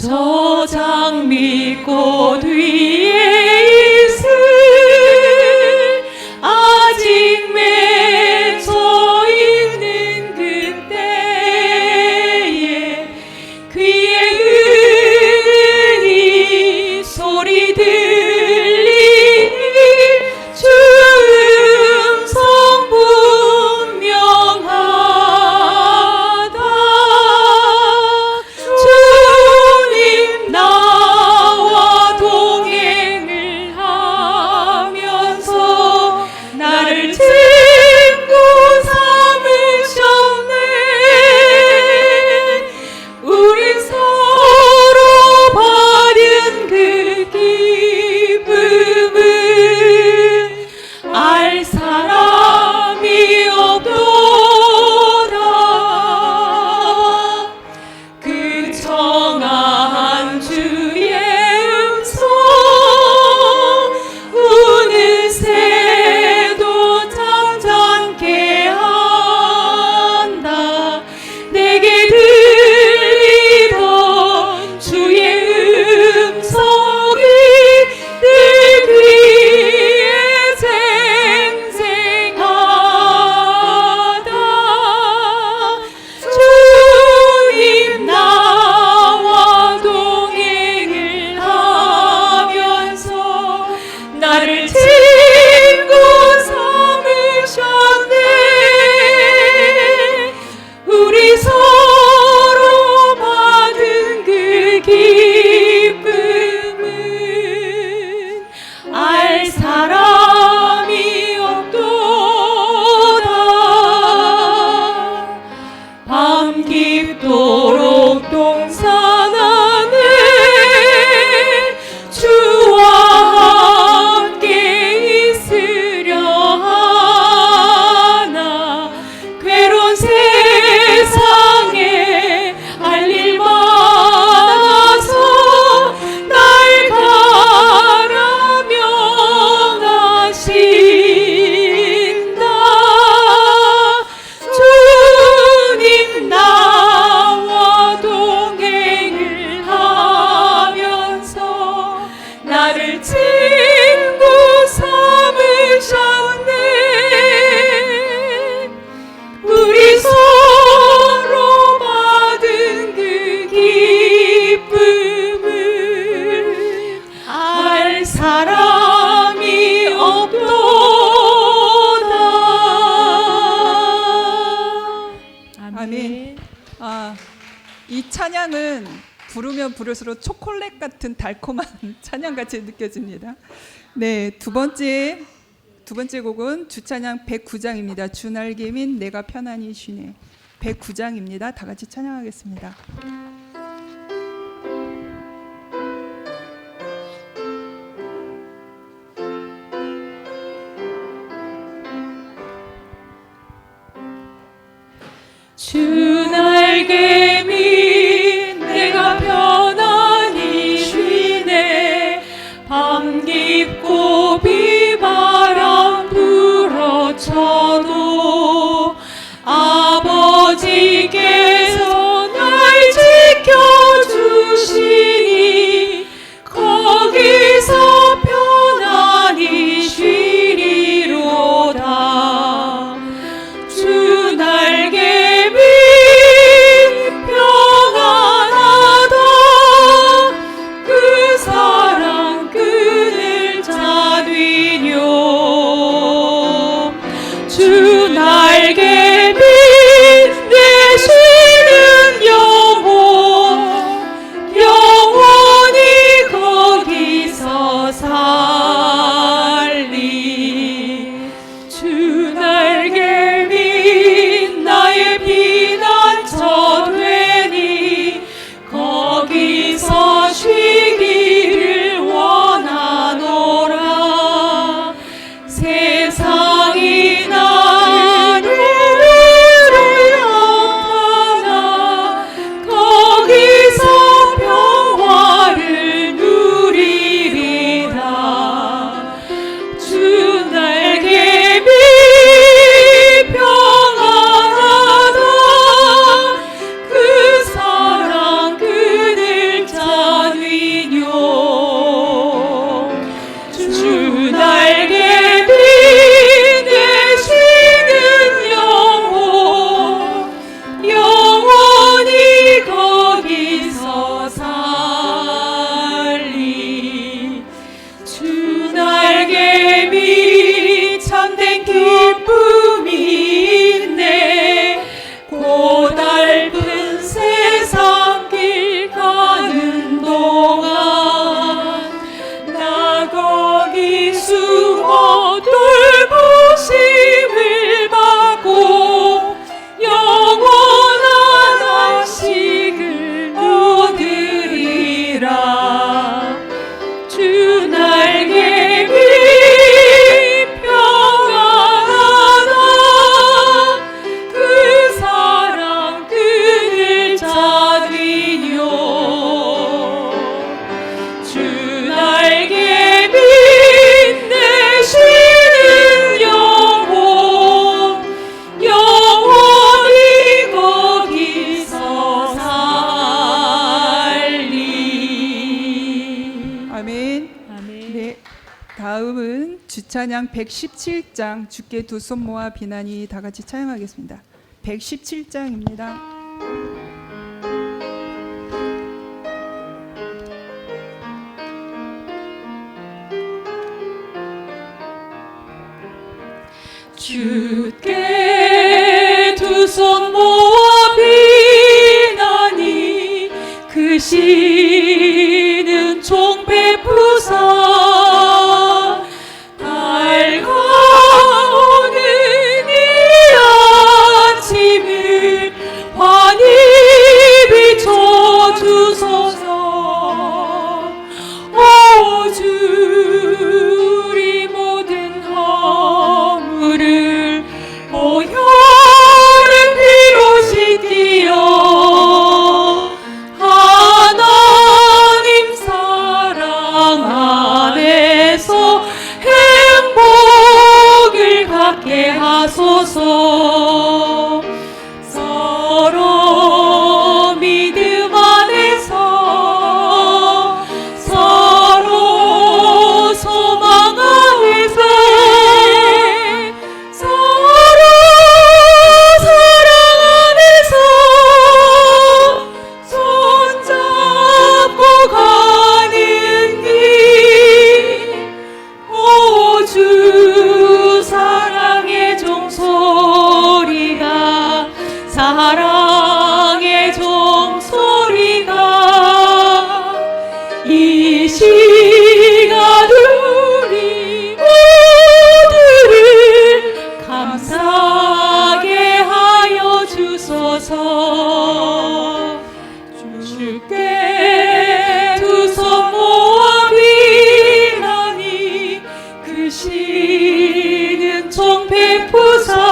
저 장미꽃 위에 이 찬양은 부르면 부를수록 초콜릿 같은 달콤한 찬양 같이 느껴집니다. 네, 두 번째 두 번째 곡은 주찬양 109장입니다. 주날개민 내가 편안히 쉬네. 109장입니다. 다 같이 찬양하겠습니다. 주 날개 주찬양 117장 주께 두 손 모아 비난이 다 같이 찬양하겠습니다. 117장입니다. 주께 두 손 모아 그 시는 총백부사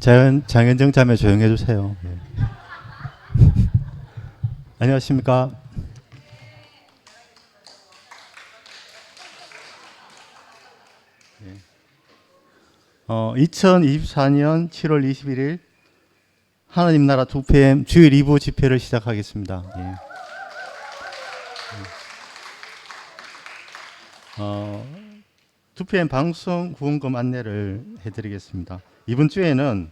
장, 장현정 자매 조용해 주세요. 예. 안녕하십니까? 예. 어, 2024년 7월 21일 하나님 나라 2PM 주일 2부 집회를 시작하겠습니다. 예. 어, 2PM 방송 후원금 안내를 해드리겠습니다. 이번 주에는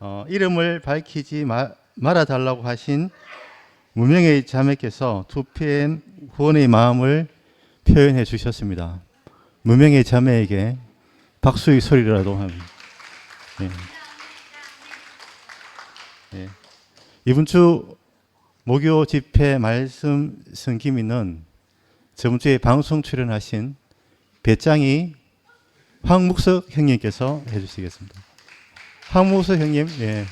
어, 이름을 밝히지 마, 말아달라고 하신 무명의 자매께서 2PM 후원의 마음을 표현해 주셨습니다. 무명의 자매에게 박수의 소리라도 합니다. 예. 예. 이번 주 목요 집회 말씀 성김이는 저번 주에 방송 출연하신 배짱이 황묵석 형님께서 해주시겠습니다. 황묵석 형님, 예.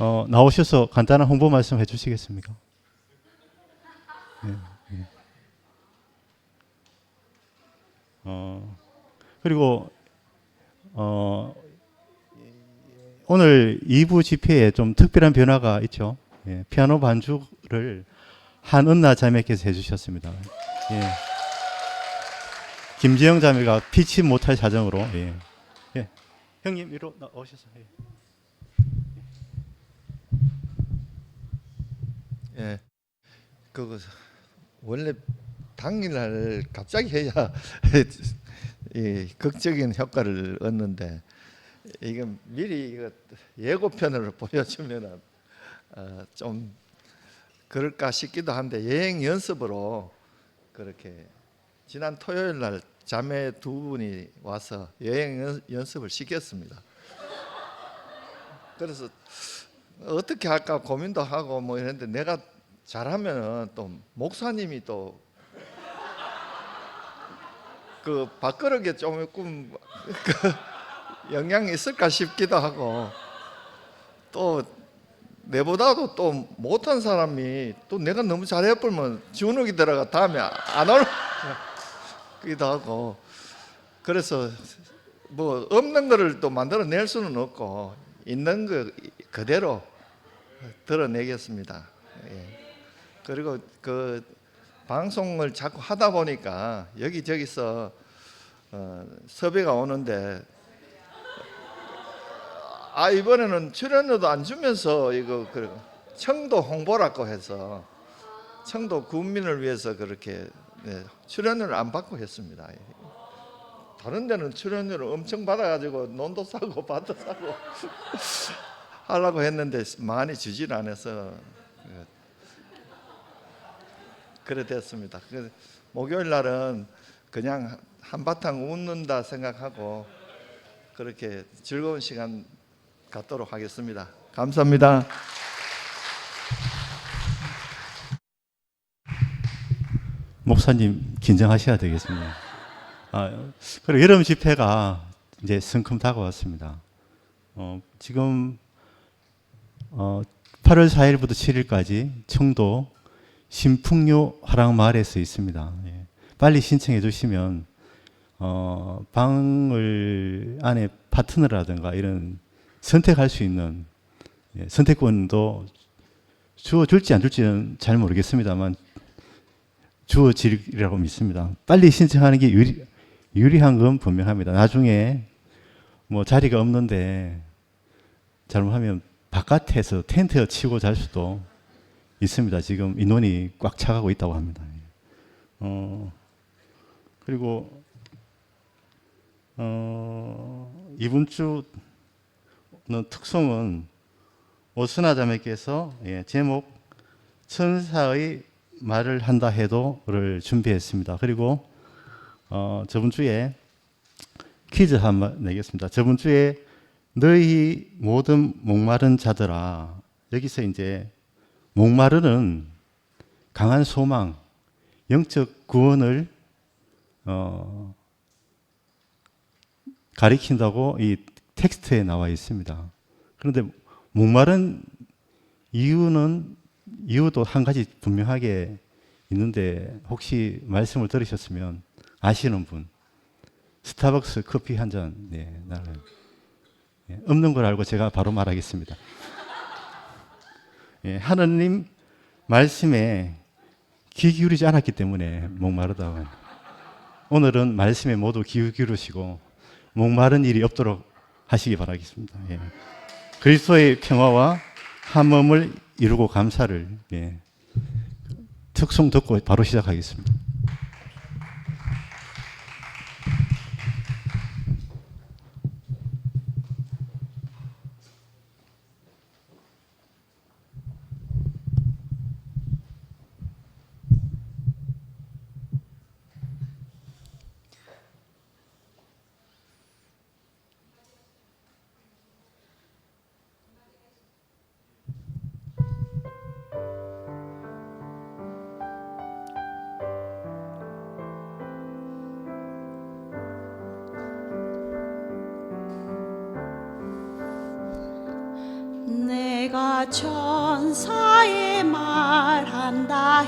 어, 나오셔서 간단한 홍보 말씀 해주시겠습니까? 네, 네. 어, 그리고 어, 오늘 2부 집회에 좀 특별한 변화가 있죠. 예, 피아노 반주를 한은나 자매께서 해주셨습니다. 예. 김재영 자매가 피치 못할 사정으로 예. 예. 형님 위로 나오셔서 예. 예, 그거 원래 당일날 갑자기 해야 이 극적인 효과를 얻는데 이게 미리 이거 예고편을 보여주면은 어, 좀 그럴까 싶기도 한데 여행 연습으로 그렇게 지난 토요일 날 자매 두 분이 와서 여행 연- 연습을 시켰습니다. 그래서 어떻게 할까 고민도 하고 뭐 이랬는데 내가 잘하면은 또 목사님이 또 그 밥그릇에 조금 그 영향이 있을까 싶기도 하고 또 내보다도 또 못한 사람이 또 내가 너무 잘해버리면 주눅이 들어가 다음에 안 올 기도 하고 그래서 뭐 없는 거를 또 만들어낼 수는 없고 있는 거 그대로 드러내겠습니다. 예. 그리고 그 방송을 자꾸 하다 보니까 여기저기서 어, 섭외가 오는데 아 이번에는 출연료도 안 주면서 이거 그 청도 홍보라고 해서 청도 군민을 위해서 그렇게 네, 출연료를 안 받고 했습니다. 다른 데는 출연료를 엄청 받아가지고 논도 사고 밭도 사고 하려고 했는데 많이 주질 않아서 그, 그래 됐습니다. 그 목요일 날은 그냥 한바탕 웃는다 생각하고 그렇게 즐거운 시간 갖도록 하겠습니다. 감사합니다. 목사님 긴장하셔야 되겠습니다. 아, 그리고 여름 집회가 이제 성큼 다가왔습니다. 어, 지금 어, 8월 4일부터 7일까지 청도 신풍요 화랑마을에서 있습니다. 예. 빨리 신청해 주시면 어, 방을 안에 파트너라든가 이런 선택할 수 있는 예, 선택권도 주어 줄지 안 줄지는 잘 모르겠습니다만 주어지리라고 믿습니다. 빨리 신청하는 게 유리, 유리한 건 분명합니다. 나중에 뭐 자리가 없는데 잘못하면 바깥에서 텐트 치고 잘 수도 있습니다. 지금 인원이 꽉 차가고 있다고 합니다. 어, 그리고 어, 이번 주는 특송은 오스나 자매께서 예, 제목 천사의 말을 한다 해도를 준비했습니다. 그리고 어, 저번 주에 퀴즈 한번 내겠습니다. 저번 주에 너희 모든 목마른 자들아 여기서 이제 목마르는 강한 소망, 영적 구원을 어, 가리킨다고 이 텍스트에 나와 있습니다. 그런데 목마른 이유는 이유도 한 가지 분명하게 있는데 혹시 말씀을 들으셨으면 아시는 분 스타벅스 커피 한잔 네, 나를 예, 없는 걸 알고 제가 바로 말하겠습니다. 예, 하느님 말씀에 귀 기울이지 않았기 때문에 목마르다고. 오늘은 말씀에 모두 귀 기울이시고 목마른 일이 없도록 하시기 바라겠습니다. 예. 그리스도의 평화와 함음을 이루고 감사를 예. 특송 듣고 바로 시작하겠습니다. 내가 천사의 말한다